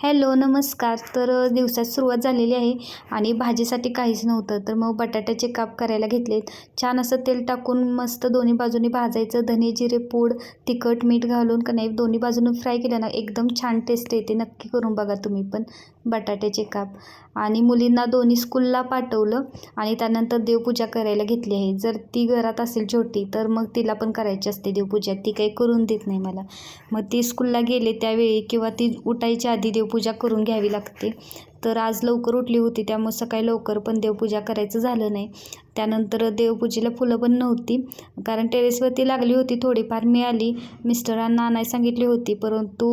Hello नमस्कार. तर दिवसात सुरुवात झालेली आहे आणि भाजीसाठी काहीच नव्हतं. तर मग बटाट्याचे काप करायला घेतलेत. छान असं तेल टाकून मस्त दोन्ही बाजूनी भाजायचं. धने जिरे पूड तिखट मीठ घालून का नाही दोन्ही बाजूनं फ्राय केलं ना एकदम छान टेस्ट येते. नक्की करून बघा तुम्ही पण. बटाट्याचे काप. आणि मुलींना दोन्ही स्कूलला पाठवलं आणि त्यानंतर देवपूजा करायला घेतली आहे. जर ती घरात असेल छोटी तर मग तिला पण करायची असते देवपूजा. ती काही करून देत नाही मला. मग ती स्कूलला गेले त्यावेळी किंवा ती उठायच्या आधी देवपूजा करून घ्यावी लागते. तर आज लवकर उठली होती त्यामुळे सकाळी लवकर पण देवपूजा करायचं झालं नाही. त्यानंतर देवपूजेला फुलं पण नव्हती. कारण टेरेसवरती लागली होती थोडीफार मिळाली. मिस्टरांना आणायला सांगितली होती परंतु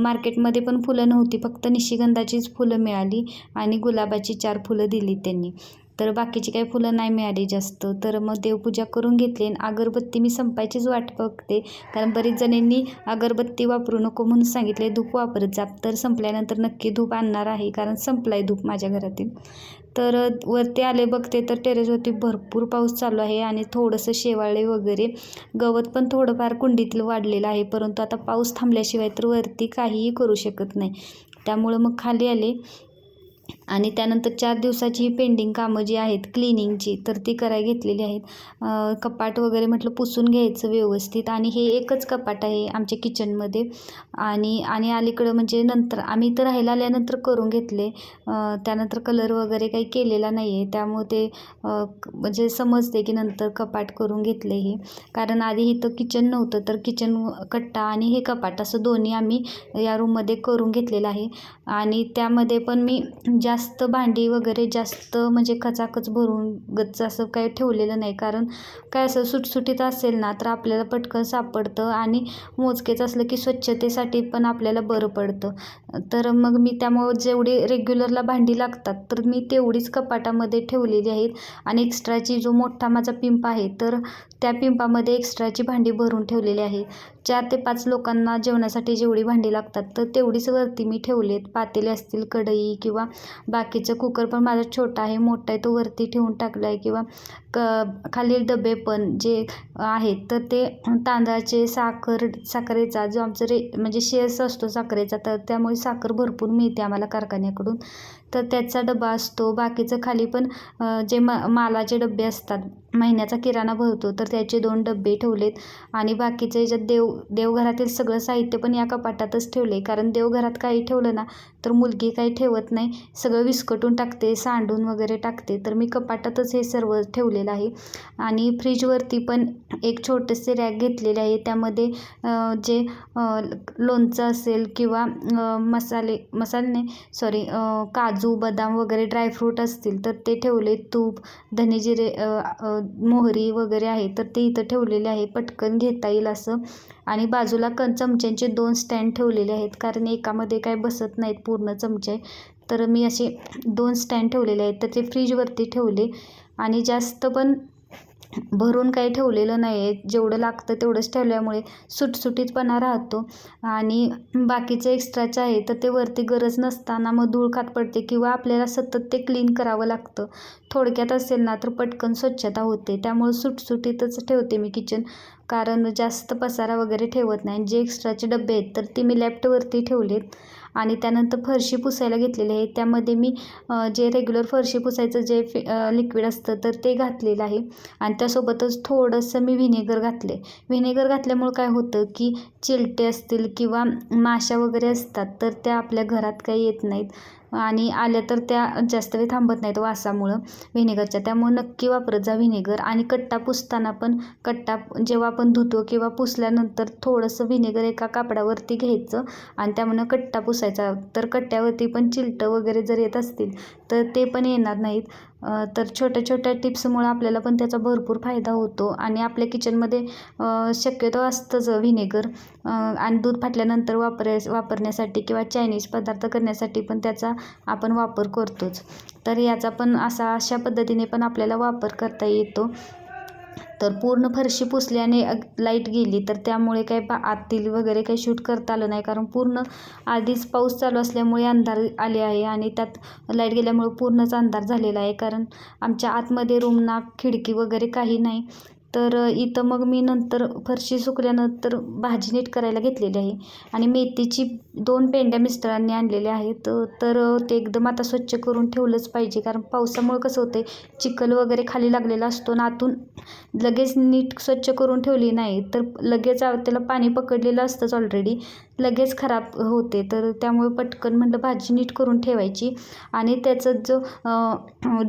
मार्केटमध्ये पण फुलं नव्हती. फक्त निशिगंधाचीच फुलं मिळाली आणि गुलाबाची चार फुलं दिली त्यांनी. तर बाकीची काही फुलं नाही मिळाली जास्त. तर मग देवपूजा करून घेतली आणि अगरबत्ती मी संपायचीच वाट बघते. कारण बरीच जणींनी अगरबत्ती वापरू नको म्हणून सांगितले धूप वापरत जा. तर संपल्यानंतर नक्की धूप आणणार आहे कारण संपलाय धूप माझ्या घरातील. तर वरती आले बघते तर टेरेसवरती भरपूर पाऊस चालू आहे आणि थोडंसं शेवाळे वगैरे. गवत पण थोडंफार कुंडीतील वाढलेलं आहे परंतु आता पाऊस थांबल्याशिवाय तर वरती काहीही करू शकत नाही. त्यामुळं मग खाली आले. आणि त्यानंतर चार दिवसाची ही पेंडिंग कामं जी आहेत क्लिनिंगची तर ती कराय घेतलेली आहेत. कपाट वगैरे म्हटलं पुसून घ्यायचं व्यवस्थित आणि हे एकच कपाट आहे आमच्या किचनमध्ये आणि आणि अलीकडं म्हणजे नंतर आम्ही इथं राहायला आल्यानंतर करून घेतले. त्यानंतर कलर वगैरे काही केलेला नाही आहे त्यामुळे ते म्हणजे समजते की नंतर कपाट करून घेतले हे. कारण आधी इथं किचन नव्हतं तर किचन कट्टा आणि हे कपाट असं दोन्ही आम्ही या रूममध्ये करून घेतलेलं आहे. आणि त्यामध्ये पण मी जास्त जास्त भांडी वगैरे जास्त म्हणजे खचाखच भरून गच्च असं काही ठेवलेलं नाही. कारण काय असं सुटसुटीत असेल ना तर आपल्याला पटकन सापडतं आणि मोजकेच असलं की स्वच्छतेसाठी पण आपल्याला बरं पडतं. तर मग मी त्यामुळं जेवढी रेग्युलरला भांडी लागतात तर मी तेवढीच कपाटामध्ये ठेवलेली आहेत. आणि एक्स्ट्राची जो मोठा माझा पिंप आहे तर त्या पिंपामध्ये एक्स्ट्राची भांडी भरून ठेवलेली आहे. चार ते पाच लोकांना जेवणासाठी जेवढी भांडी लागतात तर तेवढीच वरती मी ठेवलेत. पातेले असतील कढई किंवा बाकीचं कुकर पण माझा छोटा आहे मोठा आहे तो वरती ठेवून टाकला आहे किंवा क खालील डबे पण जे आहेत तर ते तांदळाचे साखर साखरेचा जो आमचं रे म्हणजे शेअर्स असतो साखरेचा तर त्यामुळे साखर भरपूर मिळते आम्हाला कारखान्याकडून. तर त्याचा डबा असतो. बाकीचं खाली पण जे म मालाचे डबे असतात महिन्याचा किराणा भरतो तर त्याचे दोन डबे ठेवलेत आणि बाकीचे ज्यात देव देवघरातील सगळं साहित्य पण या कपाटातच ठेवले. कारण देवघरात काही ठेवलं ना तर मुलगी काही ठेवत नाही. सगळं विस्कटून टाकते सांडून वगैरे टाकते. तर मी कपाटातच हे सर्व ठेवलेलं आहे. आणि फ्रीजवरती पण एक छोटेसे रॅक घेतलेले आहे. त्यामध्ये जे लोणचं असेल किंवा मसाले मसाले नाही सॉरी काजू बदाम वगैरे ड्रायफ्रूट असतील तर ते ठेवले. तूप धनेजिरे मोहरी वगैरे आहे तर ते इथं ठेवलेले आहे. पटकन घेता येईल असं. आणि बाजूला क चमच्यांचे दोन स्टँड ठेवलेले आहेत. कारण एकामध्ये काय बसत नाहीत पूर्ण चमचे. तर मी असे दोन स्टँड ठेवलेले आहेत. तर ते फ्रीजवरती ठेवले. आणि जास्त पण भरून काही ठेवलेलं नाही आहे. जेवढं लागतं तेवढंच ठेवल्यामुळे सुटसुटीतपणा राहतो. आणि बाकीचं एक्स्ट्राचे आहे तर ते वरती गरज नसताना मग धूळ खात पडते किंवा आपल्याला सतत ते क्लीन करावं लागतं. थोडक्यात असेल ना तर पटकन स्वच्छता होते. त्यामुळे सुटसुटीतच ठेवते मी किचन कारण जास्त पसारा वगैरे ठेवत नाही. जे एक्स्ट्राचे डबे आहेत तर ते मी लॅफ्टवरती ठेवलेत. आणि त्यानंतर फरशी पुसायला घेतलेली आहे. त्यामध्ये मी जे रेग्युलर फरशी पुसायचं जे लिक्विड असतं तर ते घातलेलं आहे. आणि त्यासोबतच थोडंसं मी व्हिनेगर घातले व्हिनेगर घातल्यामुळं काय होतं की चिलटे असतील किंवा माशा वगैरे असतात तर त्या आपल्या घरात काही येत नाहीत. आणि आल्या तर त्या जास्त वेळ थांबत नाहीत वासामुळं व्हिनेगरच्या. त्यामुळं नक्की वापरत जा व्हिनेगर. आणि कट्टा पुसताना पण कट्टा जेव्हा आपण धुतो किंवा पुसल्यानंतर थोडंसं व्हिनेगर एका कापडावरती घ्यायचं आणि त्यामुळं कट्टा पुसायचा. तर कट्ट्यावरती पण चिलटं वगैरे जर येत असतील तर ते पण येणार नाहीत. तर छोट्या छोट्या टिप्समुळं आपल्याला पण त्याचा भरपूर फायदा होतो आणि आपल्या किचनमध्ये शक्यतो असतंच व्हिनेगर. आणि दूध फाटल्यानंतर वापराय वापरण्यासाठी किंवा चायनीज पदार्थ करण्यासाठी पण त्याचा आपण वापर करतोच. तर याचा पण असा अशा पद्धतीने पण आपल्याला वापर करता येतो. तर पूर्ण फरशी पुसल्याने लाइट गेली. तर त्यामुळे काय बा आतील वगैरे काही शूट करता आलं नाही. कारण पूर्ण आधीच पाऊस चालू असल्यामुळे अंधार आले आहे आणि त्यात लाइट गेल्यामुळे पूर्णच अंधार झालेला आहे. कारण आमच्या आतमध्ये रूमना खिडकी वगैरे काही नाही. तर इथं मग मी नंतर फरशी सुकल्यानंतर भाजी नीट करायला घेतलेली आहे. आणि मेथीची दोन पेंड्या मिस्टरांनी आणलेल्या आहेत. तर ते एकदम आता स्वच्छ करून ठेवलंच पाहिजे. कारण पावसामुळं कसं होतं आहे चिखल वगैरे खाली लागलेला असतो आणि आतून लगेच नीट स्वच्छ करून ठेवली नाही. तर लगेच त्याला पाणी पकडलेलं असतंच ऑलरेडी लगेच खराब होते. तर त्यामुळे पटकन म्हटलं भाजी नीट करून ठेवायची. आणि त्याचा जो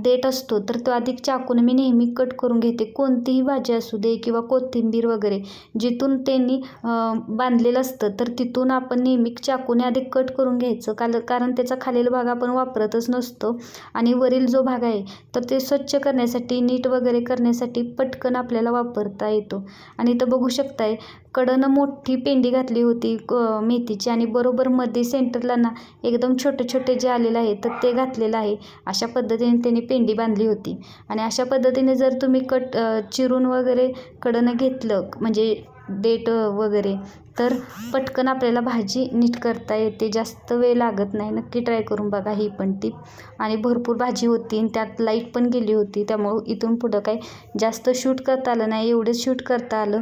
देठ असतो तर तो अधिक चाकून मी नेहमी कट करून घेते. कोणतीही भाजी असू दे किंवा कोथिंबीर वगैरे जिथून त्यांनी बांधलेलं असतं तर तिथून आपण नेहमी चाकूने अधिक कट करून घ्यायचं. काल कारण त्याचा खालील भाग आपण वापरतच नसतो. आणि वरील जो भाग आहे तर ते स्वच्छ करण्यासाठी नीट वगैरे करण्यासाठी पटकन आपल्याला वापरता येतो. आणि इथं बघू शकताय कडनं मोठी पेंडी घातली होती मेथीची आणि बरोबर मध्ये सेंटरला ना एकदम छोटे छोटे जे आलेलं आहे तर ते घातलेलं आहे. अशा पद्धतीने त्यांनी पेंडी बांधली होती. आणि अशा पद्धतीने जर तुम्ही कट चिरून वगैरे कडनं घेतलं म्हणजे डेट वगैरे तर पटकन आपल्याला भाजी नीट करता येते. जास्त वेळ लागत नाही. नक्की ट्राय करून बघा ही पण ती आणि भरपूर भाजी होती आणि त्यात लाइट पण गेली होती. त्यामुळं इथून पुढं काही जास्त शूट करता आलं नाही. एवढंच शूट करता आलं.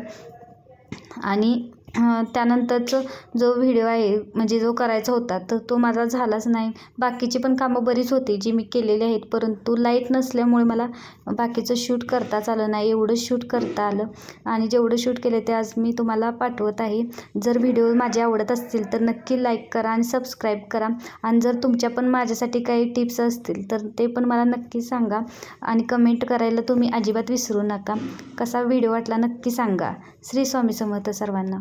आणि त्यानंतरचं जो व्हिडिओ आहे म्हणजे जो करायचा होता तर तो माझा झालाच नाही. बाकीची पण कामं बरीच होती जी मी केलेली आहेत. परंतु लाइट नसल्यामुळे मला बाकीचं शूट करताच आलं नाही. एवढं शूट करता आलं. आणि जेवढं शूट केलं ते आज मी तुम्हाला पाठवत आहे. जर व्हिडिओ माझे आवडत असतील तर नक्की लाईक करा आणि सबस्क्राईब करा. आणि जर तुमच्या पण माझ्यासाठी काही टिप्स असतील तर ते पण मला नक्की सांगा. आणि कमेंट करायला तुम्ही अजिबात विसरू नका. कसा व्हिडिओ वाटला नक्की सांगा. श्री स्वामी समर्थ सर्वांना.